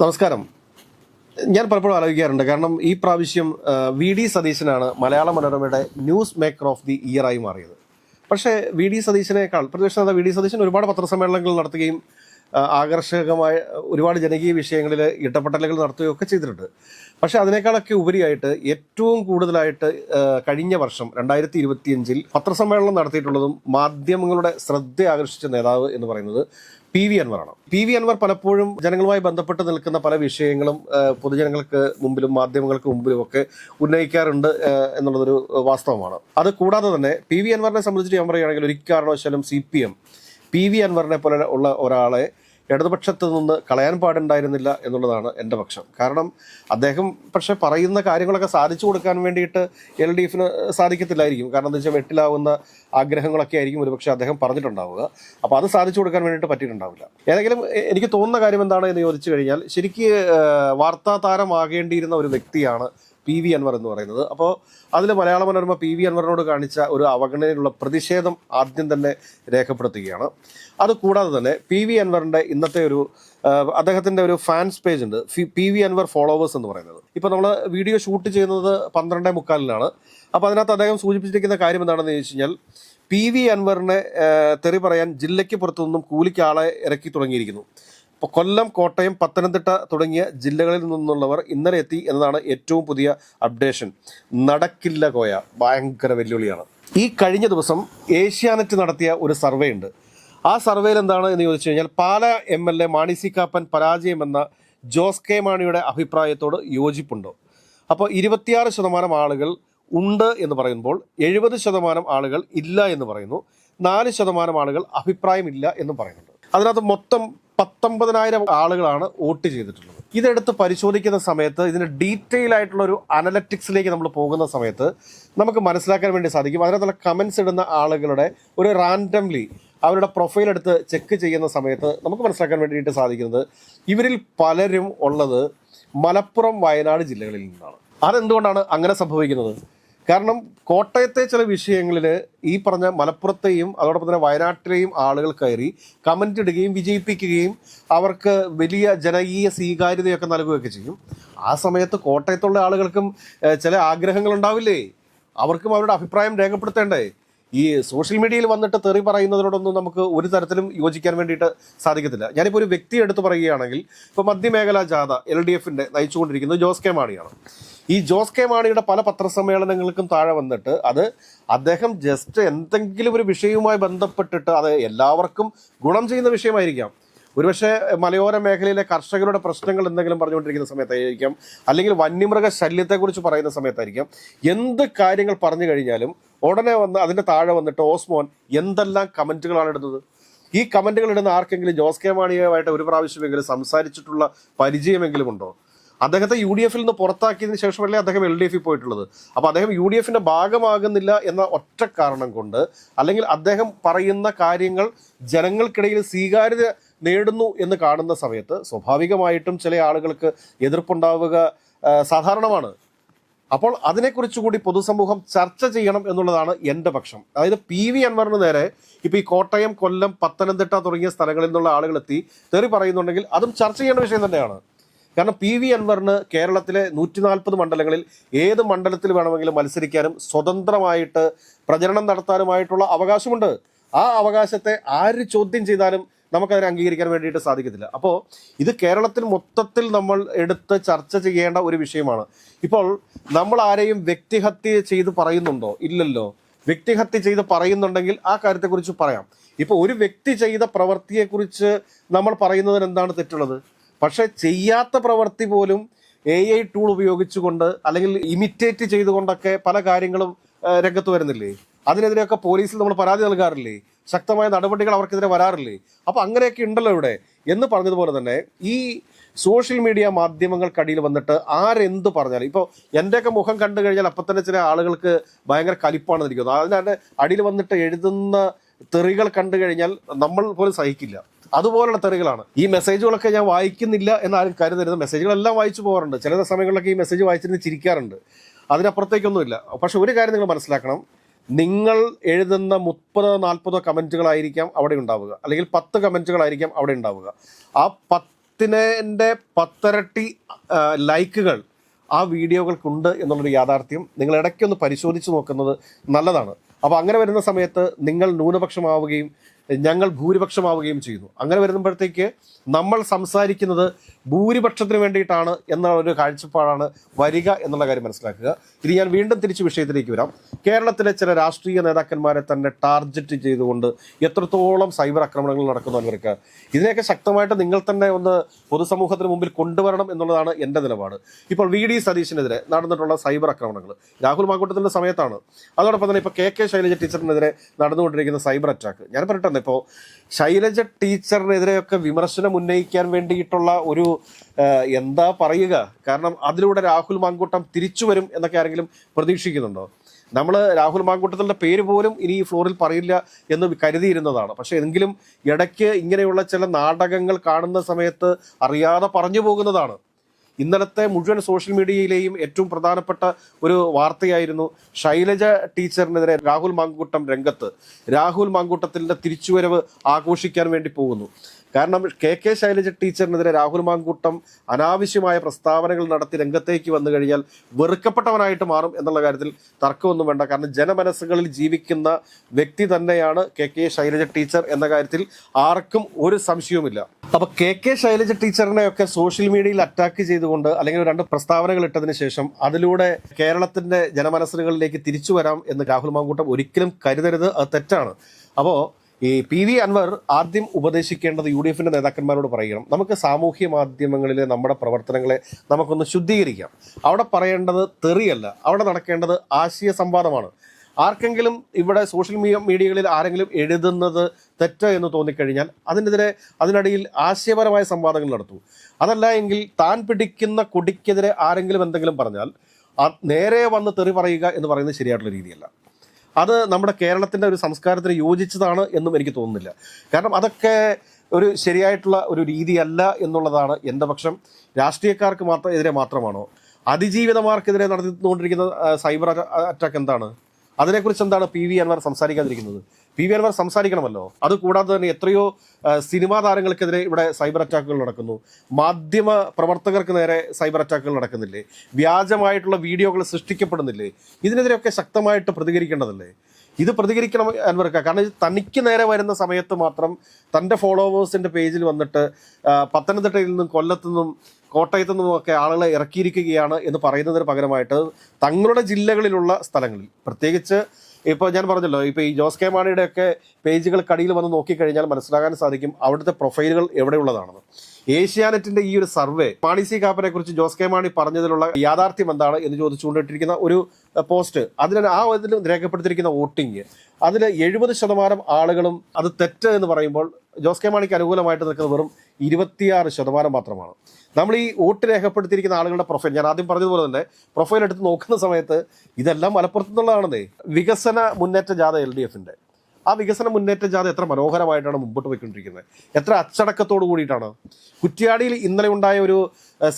നമസ്കാരം. ഞാൻ പലപ്പോഴും ആലോചിക്കാറുണ്ട്. കാരണം ഈ പ്രാവശ്യം വി ഡി സതീശനാണ് മലയാള മനോരമയുടെ news maker of the year ആയി മാറിയത്. പക്ഷേ വി ഡി സതീശനേക്കാൾ പ്രതിപക്ഷ നേതാവ് വി ഡി സതീശൻ ഒരുപാട് പത്രസമ്മേളനങ്ങൾ നടത്തുകയും ആകർഷകമായ ഒരുപാട് ജനകീയ വിഷയങ്ങളിൽ ഇടപെടലുകൾ നടത്തുകയും ഒക്കെ ചെയ്തിട്ടുണ്ട്. പക്ഷേ അതിനേക്കാളൊക്കെ ഉപരിയായിട്ട് ഏറ്റവും കൂടുതലായിട്ട് കഴിഞ്ഞ വർഷം രണ്ടായിരത്തി ഇരുപത്തിയഞ്ചിൽ പത്രസമ്മേളനം നടത്തിയിട്ടുള്ളതും മാധ്യമങ്ങളുടെ ശ്രദ്ധ ആകർഷിച്ച നേതാവ് എന്ന് പറയുന്നത് പി വി അൻവറാണ് പി വി അൻവർ പലപ്പോഴും ജനങ്ങളുമായി ബന്ധപ്പെട്ട് നിൽക്കുന്ന പല വിഷയങ്ങളും പൊതുജനങ്ങൾക്ക് മുമ്പിലും മാധ്യമങ്ങൾക്ക് മുമ്പിലും ഒക്കെ ഉന്നയിക്കാറുണ്ട് എന്നുള്ളതൊരു വാസ്തവമാണ്. അത് കൂടാതെ തന്നെ പി വി അൻവറിനെ സംബന്ധിച്ച് ഞാൻ പറയുകയാണെങ്കിൽ ഒരു കാരണവശാലും C P M P V അൻവറിനെ പോലെ ഉള്ള ഒരാളെ ഇടതുപക്ഷത്ത് നിന്ന് കളയാൻ പാടുണ്ടായിരുന്നില്ല എന്നുള്ളതാണ് എന്റെ പക്ഷം. കാരണം അദ്ദേഹം പക്ഷെ പറയുന്ന കാര്യങ്ങളൊക്കെ സാധിച്ചു കൊടുക്കാൻ വേണ്ടിയിട്ട് എൽ ഡി എഫിന് സാധിക്കത്തില്ലായിരിക്കും. കാരണം എന്താ വെച്ചാൽ വെട്ടിലാവുന്ന ആഗ്രഹങ്ങളൊക്കെ ആയിരിക്കും ഒരുപക്ഷെ അദ്ദേഹം പറഞ്ഞിട്ടുണ്ടാവുക. അപ്പോൾ അത് സാധിച്ചു കൊടുക്കാൻ വേണ്ടിയിട്ട് പറ്റിയിട്ടുണ്ടാവില്ല. ഏതെങ്കിലും എനിക്ക് തോന്നുന്ന കാര്യം എന്താണ് എന്ന് ചോദിച്ചു കഴിഞ്ഞാൽ ശരിക്ക് വാർത്താ താരമാകേണ്ടിയിരുന്ന ഒരു വ്യക്തിയാണ് പി വി അൻവർ എന്ന് പറയുന്നത്. അപ്പോൾ അതിൽ മലയാള മനോരമ പി വി അൻവറിനോട് കാണിച്ച ഒരു അവഗണനയിലുള്ള പ്രതിഷേധം ആദ്യം തന്നെ രേഖപ്പെടുത്തുകയാണ്. അത് കൂടാതെ തന്നെ പി വി അൻവറിന്റെ ഇന്നത്തെ ഒരു അദ്ദേഹത്തിന്റെ ഒരു ഫാൻസ് പേജ് ഉണ്ട് പി വി അൻവർ ഫോളോവേഴ്സ് എന്ന് പറയുന്നത്. ഇപ്പോൾ നമ്മൾ വീഡിയോ ഷൂട്ട് ചെയ്യുന്നത് പന്ത്രണ്ടേ മുക്കാലിനാണ്. അപ്പോൾ അതിനകത്ത് അദ്ദേഹം സൂചിപ്പിച്ചിരിക്കുന്ന കാര്യം എന്താണെന്ന് ചോദിച്ചു കഴിഞ്ഞാൽ പി വി അൻവറിനെ തെറി പറയാൻ ജില്ലയ്ക്ക് പുറത്തുനിന്നും കൂലിക്ക് ആളെ ഇറക്കി തുടങ്ങിയിരിക്കുന്നു. കൊല്ലം കോട്ടയം പത്തനംതിട്ട തുടങ്ങിയ ജില്ലകളിൽ നിന്നുള്ളവർ ഇന്നലെ എത്തി എന്നതാണ് ഏറ്റവും പുതിയ അപ്ഡേഷൻ. നടക്കില്ല കോയ. ഭയങ്കര വെല്ലുവിളിയാണ്. ഈ കഴിഞ്ഞ ദിവസം ഏഷ്യാനെറ്റ് നടത്തിയ ഒരു സർവേ ഉണ്ട്. ആ സർവേയിൽ എന്താണ് എന്ന് ചോദിച്ചു കഴിഞ്ഞാൽ Pala M L A Mani C Kappan പരാജയമെന്ന Jose K മാണിയുടെ അഭിപ്രായത്തോട് യോജിപ്പുണ്ടോ. അപ്പോൾ ഇരുപത്തിയാറ് ശതമാനം ആളുകൾ ഉണ്ട് എന്ന് പറയുമ്പോൾ എഴുപത് ശതമാനം ആളുകൾ ഇല്ല എന്ന് പറയുന്നു. നാല് ശതമാനം ആളുകൾ അഭിപ്രായമില്ല എന്ന് പറയുന്നുണ്ട്. അതിനകത്ത് മൊത്തം പത്തൊമ്പതിനായിരം ആളുകളാണ് വോട്ട് ചെയ്തിട്ടുള്ളത്. ഇതെടുത്ത് പരിശോധിക്കുന്ന സമയത്ത് ഇതിന് ഡീറ്റെയിൽ ആയിട്ടുള്ള ഒരു അനലറ്റിക്സിലേക്ക് നമ്മൾ പോകുന്ന സമയത്ത് നമുക്ക് മനസ്സിലാക്കാൻ വേണ്ടി സാധിക്കും. അതിനകത്തുള്ള കമൻസ് ഇടുന്ന ആളുകളുടെ ഒരു റാൻഡംലി അവരുടെ പ്രൊഫൈൽ എടുത്ത് ചെക്ക് ചെയ്യുന്ന സമയത്ത് നമുക്ക് മനസ്സിലാക്കാൻ വേണ്ടിയിട്ട് സാധിക്കുന്നത് ഇവരിൽ പലരും ഉള്ളത് മലപ്പുറം വയനാട് ജില്ലകളിൽ നിന്നാണ്. അതെന്തുകൊണ്ടാണ് അങ്ങനെ സംഭവിക്കുന്നത്? കാരണം കോട്ടയത്തെ ചില വിഷയങ്ങളിൽ ഈ പറഞ്ഞ മലപ്പുറത്തെയും അതോടൊപ്പം തന്നെ വയനാട്ടിലെയും ആളുകൾ കയറി കമന്റ് ഇടുകയും വിജയിപ്പിക്കുകയും അവർക്ക് വലിയ ജനകീയ സ്വീകാര്യതയൊക്കെ നൽകുകയൊക്കെ ചെയ്യും. ആ സമയത്ത് കോട്ടയത്തുള്ള ആളുകൾക്കും ചില ആഗ്രഹങ്ങൾ ഉണ്ടാവില്ലേ? അവർക്കും അവരുടെ അഭിപ്രായം രേഖപ്പെടുത്തേണ്ടേ? ഈ സോഷ്യൽ മീഡിയയിൽ വന്നിട്ട് തെറി പറയുന്നതിനോടൊന്നും നമുക്ക് ഒരു തരത്തിലും യോജിക്കാൻ വേണ്ടിയിട്ട് സാധിക്കത്തില്ല. ഞാനിപ്പോൾ ഒരു വ്യക്തി എടുത്ത് പറയുകയാണെങ്കിൽ ഇപ്പോൾ മധ്യമേഖലാ ജാഥ എൽ ഡി എഫിന്റെ നയിച്ചുകൊണ്ടിരിക്കുന്നത് ജോസ് കെ മാണിയാണ്. ഈ ജോസ് കെ മാണിയുടെ പല പത്രസമ്മേളനങ്ങൾക്കും താഴെ വന്നിട്ട് അത് അദ്ദേഹം ജസ്റ്റ് എന്തെങ്കിലും ഒരു വിഷയവുമായി ബന്ധപ്പെട്ടിട്ട് അത് എല്ലാവർക്കും ഗുണം ചെയ്യുന്ന വിഷയമായിരിക്കാം. ഒരുപക്ഷെ മലയോര മേഖലയിലെ കർഷകരുടെ പ്രശ്നങ്ങൾ എന്തെങ്കിലും പറഞ്ഞുകൊണ്ടിരിക്കുന്ന സമയത്തായിരിക്കാം. അല്ലെങ്കിൽ വന്യമൃഗ ശല്യത്തെക്കുറിച്ച് പറയുന്ന സമയത്തായിരിക്കാം. എന്ത് കാര്യങ്ങൾ പറഞ്ഞു കഴിഞ്ഞാലും ഉടനെ വന്ന് അതിന്റെ താഴെ വന്നിട്ട് ഓസ്മോൻ എന്തെല്ലാം കമന്റുകളാണ് ഇടുന്നത്? ഈ കമന്റുകൾ ഇടുന്ന ആർക്കെങ്കിലും ജോസ് കെ മാണിയുമായിട്ട് ഒരു പ്രാവശ്യമെങ്കിലും സംസാരിച്ചിട്ടുള്ള പരിചയമെങ്കിലും ഉണ്ടോ? അദ്ദേഹത്തെ യു ഡി എഫിൽ നിന്ന് പുറത്താക്കിയതിന് ശേഷമല്ലേ അദ്ദേഹം എൽ ഡി എഫിൽ പോയിട്ടുള്ളത്. അപ്പോൾ അദ്ദേഹം യു ഡി എഫിന്റെ ഭാഗമാകുന്നില്ല എന്ന ഒറ്റ കാരണം കൊണ്ട് അല്ലെങ്കിൽ അദ്ദേഹം പറയുന്ന കാര്യങ്ങൾ ജനങ്ങൾക്കിടയിൽ സ്വീകാര്യത നേടുന്നു എന്ന് കാണുന്ന സമയത്ത് സ്വാഭാവികമായിട്ടും ചില ആളുകൾക്ക് എതിർപ്പുണ്ടാവുക സാധാരണമാണ്. അപ്പോൾ അതിനെക്കുറിച്ച് കൂടി പൊതുസമൂഹം ചർച്ച ചെയ്യണം എന്നുള്ളതാണ് എന്റെ പക്ഷം. അതായത് പി വി അൻവറിന് നേരെ ഇപ്പോൾ ഈ കോട്ടയം കൊല്ലം പത്തനംതിട്ട തുടങ്ങിയ സ്ഥലങ്ങളിൽ നിന്നുള്ള ആളുകളെത്തി തെറി പറയുന്നുണ്ടെങ്കിൽ അതും ചർച്ച ചെയ്യേണ്ട വിഷയം തന്നെയാണ്. കാരണം പി വി അൻവറിന് കേരളത്തിലെ നൂറ്റി നാൽപ്പത് മണ്ഡലങ്ങളിൽ ഏത് മണ്ഡലത്തിൽ വേണമെങ്കിലും മത്സരിക്കാനും സ്വതന്ത്രമായിട്ട് പ്രചരണം നടത്താനുമായിട്ടുള്ള അവകാശമുണ്ട്. ആ അവകാശത്തെ ആര് ചോദ്യം ചെയ്താലും നമുക്കതിനെ അംഗീകരിക്കാൻ വേണ്ടിയിട്ട് സാധിക്കത്തില്ല. അപ്പോൾ ഇത് കേരളത്തിൽ മൊത്തത്തിൽ നമ്മൾ എടുത്ത് ചർച്ച ചെയ്യേണ്ട ഒരു വിഷയമാണ്. ഇപ്പോൾ നമ്മൾ ആരെയും വ്യക്തിഹത്യ ചെയ്ത് പറയുന്നുണ്ടോ? ഇല്ലല്ലോ. വ്യക്തിഹത്യ ചെയ്ത് പറയുന്നുണ്ടെങ്കിൽ ആ കാര്യത്തെക്കുറിച്ച് പറയാം. ഇപ്പോൾ ഒരു വ്യക്തി ചെയ്ത പ്രവൃത്തിയെക്കുറിച്ച് നമ്മൾ പറയുന്നതിന് എന്താണ് തെറ്റുള്ളത്? പക്ഷെ ചെയ്യാത്ത പ്രവൃത്തി പോലും എ ഐ ടൂൾ ഉപയോഗിച്ചുകൊണ്ട് അല്ലെങ്കിൽ ഇമിറ്റേറ്റ് ചെയ്തുകൊണ്ടൊക്കെ പല കാര്യങ്ങളും രംഗത്ത് വരുന്നില്ലേ? അതിനെതിരെയൊക്കെ പോലീസിൽ നമ്മൾ പരാതി നൽകാറില്ലേ? ശക്തമായ നടപടികൾ അവർക്കെതിരെ വരാറില്ലേ? അപ്പൊ അങ്ങനെയൊക്കെ ഉണ്ടല്ലോ ഇവിടെ. എന്ന് പറഞ്ഞതുപോലെ തന്നെ ഈ സോഷ്യൽ മീഡിയ മാധ്യമങ്ങൾക്കടിയിൽ വന്നിട്ട് ആരെന്ത് പറഞ്ഞാലും ഇപ്പോൾ എന്റെയൊക്കെ മുഖം കണ്ടു കഴിഞ്ഞാൽ അപ്പം തന്നെ ചില ആളുകൾക്ക് ഭയങ്കര കലിപ്പാണെന്നിരിക്കുന്നത് അതിന്റെ അടിയിൽ വന്നിട്ട് എഴുതുന്ന തെറികൾ കണ്ടു കഴിഞ്ഞാൽ നമ്മൾ പോലും സഹിക്കില്ല. അതുപോലുള്ള തെറികളാണ്. ഈ മെസ്സേജുകളൊക്കെ ഞാൻ വായിക്കുന്നില്ല എന്നാരും കരുതരുത്. മെസ്സേജുകളെല്ലാം വായിച്ചു പോകാറുണ്ട്. ചില സമയങ്ങളിലൊക്കെ ഈ മെസ്സേജ് വായിച്ചിരുന്ന് ചിരിക്കാറുണ്ട്. അതിനപ്പുറത്തേക്കൊന്നുമില്ല. പക്ഷെ ഒരു കാര്യം നിങ്ങൾ മനസ്സിലാക്കണം. നിങ്ങൾ എഴുതുന്ന മുപ്പതോ നാൽപ്പതോ കമന്റുകളായിരിക്കാം അവിടെ ഉണ്ടാവുക. അല്ലെങ്കിൽ പത്ത് കമന്റുകളായിരിക്കാം അവിടെ ഉണ്ടാവുക. ആ പത്ത് പത്തിനെ പത്തരട്ടി ലൈക്കുകൾ ആ വീഡിയോകൾക്കുണ്ട് എന്നുള്ളൊരു യാഥാർത്ഥ്യം നിങ്ങൾ ഇടയ്ക്കൊന്ന് പരിശോധിച്ച് നോക്കുന്നത് നല്ലതാണ്. അപ്പോൾ അങ്ങനെ വരുന്ന സമയത്ത് നിങ്ങൾ ന്യൂനപക്ഷമാവുകയും ഞങ്ങൾ ഭൂരിപക്ഷമാവുകയും ചെയ്യുന്നു അങ്ങനെ വരുമ്പോഴത്തേക്ക് നമ്മൾ സംസാരിക്കുന്നത് ഭൂരിപക്ഷത്തിന് വേണ്ടിയിട്ടാണ് എന്ന ഒരു കാഴ്ചപ്പാടാണ് വരിക എന്നുള്ള കാര്യം മനസ്സിലാക്കുക. ഇനി ഞാൻ വീണ്ടും തിരിച്ച് വിഷയത്തിലേക്ക് വരാം. കേരളത്തിലെ ചില രാഷ്ട്രീയ നേതാക്കന്മാരെ തന്നെ ടാർഗറ്റ് ചെയ്തുകൊണ്ട് എത്രത്തോളം സൈബർ ആക്രമണങ്ങൾ നടക്കുന്നു അവർക്ക് ഇതിനെയൊക്കെ ശക്തമായിട്ട് നിങ്ങൾ തന്നെ ഒന്ന് പൊതുസമൂഹത്തിന് മുമ്പിൽ കൊണ്ടുവരണം എന്നുള്ളതാണ് എന്റെ നിലപാട്. ഇപ്പോൾ വി ഡി സതീശിനെതിരെ നടന്നിട്ടുള്ള സൈബർ ആക്രമണങ്ങൾ. രാഹുൽ മാങ്കൂട്ടത്തിന്റെ സമയത്താണ്. അതോടൊപ്പം തന്നെ ഇപ്പോൾ കെ കെ ശൈലജ ടീച്ചറിനെതിരെ നടന്നുകൊണ്ടിരിക്കുന്ന സൈബർ അറ്റാക്ക്. ഞാൻ പറഞ്ഞിട്ടുണ്ട് ഇപ്പോൾ ശൈലജ ടീച്ചറിനെതിരെയൊക്കെ വിമർശനം ഉന്നയിക്കാൻ വേണ്ടിയിട്ടുള്ള ഒരു എന്താ പറയുക? കാരണം അതിലൂടെ രാഹുൽ മാങ്കൂട്ടം തിരിച്ചു വരും എന്നൊക്കെ ആരെങ്കിലും പ്രതീക്ഷിക്കുന്നുണ്ടോ? നമ്മൾ രാഹുൽ മാങ്കൂട്ടത്തിന്റെ പേര് പോലും ഇനി ഈ ഫ്ലോറിൽ പറയില്ല എന്ന് കരുതിയിരുന്നതാണ്. പക്ഷെ എങ്കിലും ഇടയ്ക്ക് ഇങ്ങനെയുള്ള ചില നാടകങ്ങൾ കാണുന്ന സമയത്ത് അറിയാതെ പറഞ്ഞു പോകുന്നതാണ്. ഇന്നലത്തെ മുഴുവൻ സോഷ്യൽ മീഡിയയിലെയും ഏറ്റവും പ്രധാനപ്പെട്ട ഒരു വാർത്തയായിരുന്നു ശൈലജ ടീച്ചറിനെതിരെ രാഹുൽ മാങ്കൂട്ടം രംഗത്ത്. രാഹുൽ മാങ്കൂട്ടത്തിന്റെ തിരിച്ചുവരവ് ആഘോഷിക്കാൻ വേണ്ടി പോകുന്നു. കാരണം കെ കെ ശൈലജ ടീച്ചറിനെതിരെ രാഹുൽ മാങ്കൂട്ടം അനാവശ്യമായ പ്രസ്താവനകൾ നടത്തി രംഗത്തേക്ക് വന്നു കഴിഞ്ഞാൽ വെറുക്കപ്പെട്ടവനായിട്ട് മാറും എന്നുള്ള കാര്യത്തിൽ തർക്കമൊന്നും വേണ്ട. കാരണം ജനമനസ്സുകളിൽ ജീവിക്കുന്ന വ്യക്തി തന്നെയാണ് കെ കെ ശൈലജ ടീച്ചർ എന്ന കാര്യത്തിൽ ആർക്കും ഒരു സംശയവുമില്ല. അപ്പൊ കെ കെ ശൈലജ ടീച്ചറിനെയൊക്കെ സോഷ്യൽ മീഡിയയിൽ അറ്റാക്ക് ചെയ്തുകൊണ്ട് അല്ലെങ്കിൽ രണ്ട് പ്രസ്താവനകൾ ഇട്ടതിന് ശേഷം അതിലൂടെ കേരളത്തിന്റെ ജനമനസ്സുകളിലേക്ക് തിരിച്ചു വരാം എന്ന് രാഹുൽ മാങ്കൂട്ടം ഒരിക്കലും കരുതരുത്. അത് തെറ്റാണ്. അപ്പോ ഈ പി വി അൻവർ ആദ്യം ഉപദേശിക്കേണ്ടത് യു ഡി എഫിന്റെ നേതാക്കന്മാരോട് പറയണം. നമുക്ക് സാമൂഹ്യ മാധ്യമങ്ങളിലെ നമ്മുടെ പ്രവർത്തനങ്ങളെ നമുക്കൊന്ന് ശുദ്ധീകരിക്കാം. അവിടെ പറയേണ്ടത് തെറിയല്ല. അവിടെ നടക്കേണ്ടത് ആശയ സംവാദമാണ്. ആർക്കെങ്കിലും ഇവിടെ സോഷ്യൽ മീഡിയ മീഡിയകളിൽ ആരെങ്കിലും എഴുതുന്നത് തെറ്റ് എന്ന് തോന്നിക്കഴിഞ്ഞാൽ അതിനെതിരെ അതിനിടയിൽ ആശയപരമായ സംവാദങ്ങൾ നടത്തൂ. അതല്ല എങ്കിൽ താൻ പിടിക്കുന്ന കുടിക്കെതിരെ ആരെങ്കിലും എന്തെങ്കിലും പറഞ്ഞാൽ നേരെ വന്ന് തെറി പറയുക എന്ന് പറയുന്നത് ശരിയായിട്ടുള്ള രീതിയല്ല. അത് നമ്മുടെ കേരളത്തിന്റെ ഒരു സംസ്കാരത്തിന് യോജിച്ചതാണ് എന്നും എനിക്ക് തോന്നുന്നില്ല. കാരണം അതൊക്കെ ഒരു ശരിയായിട്ടുള്ള ഒരു രീതിയല്ല എന്നുള്ളതാണ് എന്റെ പക്ഷം. രാഷ്ട്രീയക്കാർക്ക് മാത്രം എതിരെ മാത്രമാണോ? അതിജീവിതമാർക്കെതിരെ നടത്തിക്കൊണ്ടിരിക്കുന്ന സൈബർ അറ്റാക്ക് എന്താണ്? അതിനെക്കുറിച്ച് എന്താണ് പി വി അൻവർ സംസാരിക്കാതിരിക്കുന്നത്? പി വി അൻവർ സംസാരിക്കണമല്ലോ. അത് കൂടാതെ തന്നെ എത്രയോ സിനിമാ താരങ്ങൾക്കെതിരെ ഇവിടെ സൈബർ അറ്റാക്കുകൾ നടക്കുന്നു. മാധ്യമ പ്രവർത്തകർക്ക് നേരെ സൈബർ അറ്റാക്കുകൾ നടക്കുന്നില്ലേ? വ്യാജമായിട്ടുള്ള വീഡിയോകൾ സൃഷ്ടിക്കപ്പെടുന്നില്ലേ? ഇതിനെതിരെയൊക്കെ ശക്തമായിട്ട് പ്രതികരിക്കേണ്ടതല്ലേ? ഇത് പ്രതികരിക്കണം അൻവർക്ക്. കാരണം തനിക്ക് നേരെ വരുന്ന സമയത്ത് മാത്രം തന്റെ ഫോളോവേഴ്സിന്റെ പേജിൽ വന്നിട്ട് പത്തനംതിട്ടയിൽ നിന്നും കൊല്ലത്തു നിന്നും കോട്ടയത്തു നിന്നുമൊക്കെ ആളുകളെ ഇറക്കിയിരിക്കുകയാണ് എന്ന് പറയുന്നതിന് പകരമായിട്ട് തങ്ങളുടെ ജില്ലകളിലുള്ള സ്ഥലങ്ങളിൽ. പ്രത്യേകിച്ച് ഇപ്പോൾ ഞാൻ പറഞ്ഞല്ലോ ഇപ്പോൾ ഈ ജോസ് കെ മാണിയുടെ ഒക്കെ പേജുകൾക്കടിയിൽ വന്ന് നോക്കിക്കഴിഞ്ഞാൽ മനസ്സിലാകാൻ സാധിക്കും അവിടുത്തെ പ്രൊഫൈലുകൾ എവിടെയുള്ളതാണെന്ന്. ഏഷ്യാനെറ്റിന്റെ ഈ ഒരു സർവേ മാണി സി കാപ്പനെ കുറിച്ച് ജോസ് കെ മാണി പറഞ്ഞതിലുള്ള യാഥാർത്ഥ്യം എന്താണ് എന്ന് ചോദിച്ചുകൊണ്ടിട്ടിരിക്കുന്ന ഒരു പോസ്റ്റ്. അതിന് ആ ഇതിൽ രേഖപ്പെടുത്തിയിരിക്കുന്ന വോട്ടിംഗ് അതിൽ എഴുപത് ശതമാനം ആളുകളും അത് തെറ്റ് എന്ന് പറയുമ്പോൾ ജോസ് കെ മാണിക്ക് അനുകൂലമായിട്ട് നിൽക്കുന്നത് വെറും ഇരുപത്തിയാറ് ശതമാനം മാത്രമാണ്. നമ്മൾ ഈ വോട്ട് രേഖപ്പെടുത്തിയിരിക്കുന്ന ആളുകളുടെ പ്രൊഫൈൽ ഞാൻ ആദ്യം പറഞ്ഞതുപോലെ തന്നെ പ്രൊഫൈൽ എടുത്ത് നോക്കുന്ന സമയത്ത് ഇതെല്ലാം മലപ്പുറത്തു വികസന മുന്നേറ്റ ജാഥ എൽ ഡി എഫിന്റെ. ആ വികസന മുന്നേറ്റ ജാഥ എത്ര മനോഹരമായിട്ടാണ് മുമ്പോട്ട് പോയിക്കൊണ്ടിരിക്കുന്നത്. എത്ര അച്ചടക്കത്തോടു കൂടിയിട്ടാണ്. കുറ്റ്യാടിയിൽ ഇന്നലെ ഉണ്ടായ ഒരു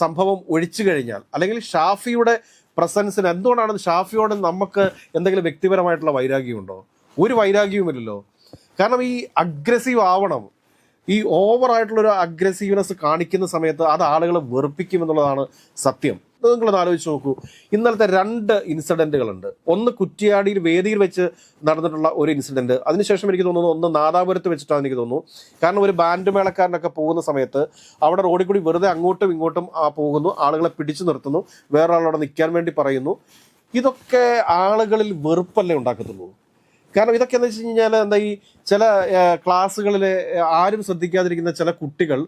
സംഭവം ഒഴിച്ചു കഴിഞ്ഞാൽ അല്ലെങ്കിൽ ഷാഫിയുടെ പ്രസൻസിന് എന്തുകൊണ്ടാണ് ഷാഫിയോട് നമുക്ക് എന്തെങ്കിലും വ്യക്തിപരമായിട്ടുള്ള വൈരാഗ്യമുണ്ടോ? ഒരു വൈരാഗ്യവുമില്ലല്ലോ. കാരണം ഈ അഗ്രസീവ് ആവണം ഈ ഓവറായിട്ടുള്ളൊരു അഗ്രസീവ്നെസ് കാണിക്കുന്ന സമയത്ത് അത് ആളുകളെ വെറുപ്പിക്കും എന്നുള്ളതാണ് സത്യം നിങ്ങളൊന്ന് ആലോചിച്ച് നോക്കൂ. ഇന്നലത്തെ രണ്ട് ഇൻസിഡന്റുകളുണ്ട് ഒന്ന് കുറ്റിയാടിയിൽ വേദിയിൽ വെച്ച് നടന്നിട്ടുള്ള ഒരു ഇൻസിഡന്റ് അതിനുശേഷം എനിക്ക് തോന്നുന്നു ഒന്ന് നാദാപുരത്ത് വെച്ചിട്ടാണ് എനിക്ക് തോന്നുന്നു. കാരണം ഒരു ബാൻഡ് മേളക്കാരനൊക്കെ പോകുന്ന സമയത്ത് അവിടെ റോഡിൽ കൂടി വെറുതെ അങ്ങോട്ടും ഇങ്ങോട്ടും പോകുന്നു. ആളുകളെ പിടിച്ചു നിർത്തുന്നു. വേറെ ആളോട് നിൽക്കാൻ വേണ്ടി പറയുന്നു. ഇതൊക്കെ ആളുകളിൽ വെറുപ്പല്ലേ ഉണ്ടാക്കത്തുള്ളൂ? കാരണം ഇതൊക്കെ എന്ന് വെച്ച് കഴിഞ്ഞാൽ എന്താ ഈ ചില ക്ലാസ്സുകളിൽ ആരും ശ്രദ്ധിക്കാതിരിക്കുന്ന ചില കുട്ടികൾ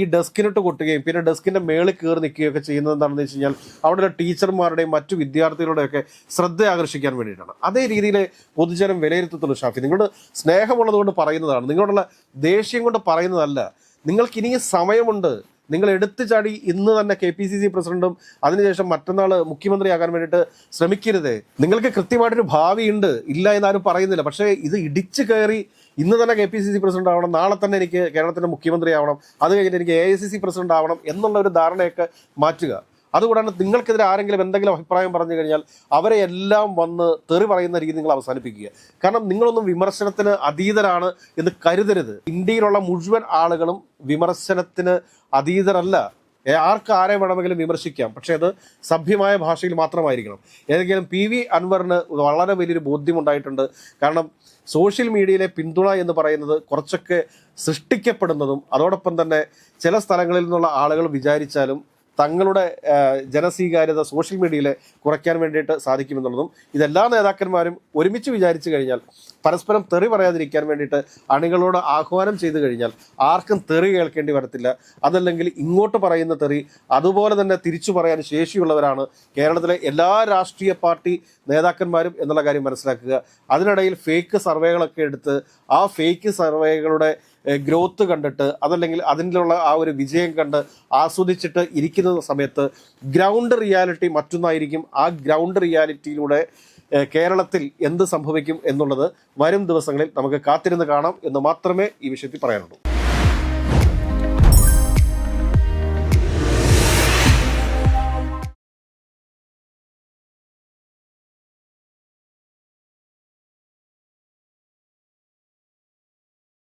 ഈ ഡെസ്കിനിട്ട് കൊട്ടുകയും പിന്നെ ഡെസ്കിന്റെ മേളിൽ കയറി നിൽക്കുകയും ഒക്കെ ചെയ്യുന്നത് എന്താണെന്ന് വെച്ച് കഴിഞ്ഞാൽ അവിടെയുള്ള ടീച്ചർമാരുടെയും മറ്റു വിദ്യാർത്ഥികളുടെയൊക്കെ ശ്രദ്ധ ആകർഷിക്കാൻ വേണ്ടിയിട്ടാണ്. അതേ രീതിയിൽ പൊതുജനം വിലയിരുത്തത്തുള്ളൂ ഷാഫി. നിങ്ങളുടെ സ്നേഹമുള്ളത് കൊണ്ട് പറയുന്നതാണ്. നിങ്ങളോടുള്ള ദേഷ്യം കൊണ്ട് പറയുന്നതല്ല. നിങ്ങൾക്ക് ഇനിയും സമയമുണ്ട്. നിങ്ങൾ എടുത്തു ചാടി ഇന്ന് തന്നെ കെ പി സി സി പ്രസിഡന്റും അതിനുശേഷം മറ്റന്നാൾ മുഖ്യമന്ത്രിയാകാൻ വേണ്ടിയിട്ട് ശ്രമിക്കരുത്. നിങ്ങൾക്ക് കൃത്യമായിട്ടൊരു ഭാവിയുണ്ട്. ഇല്ല എന്നാരും പറയുന്നില്ല. പക്ഷേ ഇത് ഇടിച്ചു കയറി ഇന്ന് തന്നെ K P C C president ആവണം. നാളെ തന്നെ എനിക്ക് കേരളത്തിന്റെ മുഖ്യമന്ത്രി ആവണം. അത് കഴിഞ്ഞിട്ട് എനിക്ക് A I C C president ആവണം എന്നുള്ള ഒരു ധാരണയൊക്കെ മാറ്റുക. അതുകൂടാണ്ട് നിങ്ങൾക്കെതിരെ ആരെങ്കിലും എന്തെങ്കിലും അഭിപ്രായം പറഞ്ഞു കഴിഞ്ഞാൽ അവരെ എല്ലാം വന്ന് തെറി പറയുന്ന രീതി നിങ്ങൾ അവസാനിപ്പിക്കുക. കാരണം നിങ്ങളൊന്നും വിമർശനത്തിന് അതീതരാണ് എന്ന് കരുതരുത്. ഇന്ത്യയിലുള്ള മുഴുവൻ ആളുകളും വിമർശനത്തിന് അതീതരല്ല. ആർക്ക് ആരെ വേണമെങ്കിലും വിമർശിക്കാം. പക്ഷേ അത് സഭ്യമായ ഭാഷയിൽ മാത്രമായിരിക്കണം. ഏതെങ്കിലും പി വി അൻവറിന് വളരെ വലിയൊരു ബോധ്യമുണ്ടായിട്ടുണ്ട്. കാരണം സോഷ്യൽ മീഡിയയിലെ പിന്തുണ എന്ന് പറയുന്നത് കുറച്ചൊക്കെ സൃഷ്ടിക്കപ്പെടുന്നതും അതോടൊപ്പം തന്നെ ചില സ്ഥലങ്ങളിൽ നിന്നുള്ള ആളുകൾ വിചാരിച്ചാലും തങ്ങളുടെ ജനസ്വീകാര്യത സോഷ്യൽ മീഡിയയിൽ കുറയ്ക്കാൻ വേണ്ടിയിട്ട് സാധിക്കുമെന്നുള്ളതും ഇതെല്ലാ നേതാക്കന്മാരും ഒരുമിച്ച് വിചാരിച്ചു കഴിഞ്ഞാൽ പരസ്പരം തെറി പറയാതിരിക്കാൻ വേണ്ടിയിട്ട് അണികളോട് ആഹ്വാനം ചെയ്തു കഴിഞ്ഞാൽ ആർക്കും തെറി കേൾക്കേണ്ടി വരത്തില്ല. അതല്ലെങ്കിൽ ഇങ്ങോട്ട് പറയുന്ന തെറി അതുപോലെ തന്നെ തിരിച്ചു പറയാൻ ശേഷിയുള്ളവരാണ് കേരളത്തിലെ എല്ലാ രാഷ്ട്രീയ പാർട്ടി നേതാക്കന്മാരും എന്നുള്ള കാര്യം മനസ്സിലാക്കുക. അതിനിടയിൽ ഫേക്ക് സർവേകളൊക്കെ എടുത്ത് ആ ഫേക്ക് സർവേകളുടെ ഗ്രോത്ത് കണ്ടിട്ട് അതല്ലെങ്കിൽ അതിനുള്ള ആ ഒരു വിജയം കണ്ട് ആസ്വദിച്ചിട്ട് ഇരിക്കുന്ന സമയത്ത് ഗ്രൗണ്ട് റിയാലിറ്റി മറ്റൊന്നായിരിക്കും. ആ ഗ്രൗണ്ട് റിയാലിറ്റിയിലൂടെ കേരളത്തിൽ എന്ത് സംഭവിക്കും എന്നുള്ളത് വരും ദിവസങ്ങളിൽ നമുക്ക് കാത്തിരുന്ന് കാണാം എന്ന് മാത്രമേ ഈ വിഷയത്തിൽ പറയാനുള്ളൂ.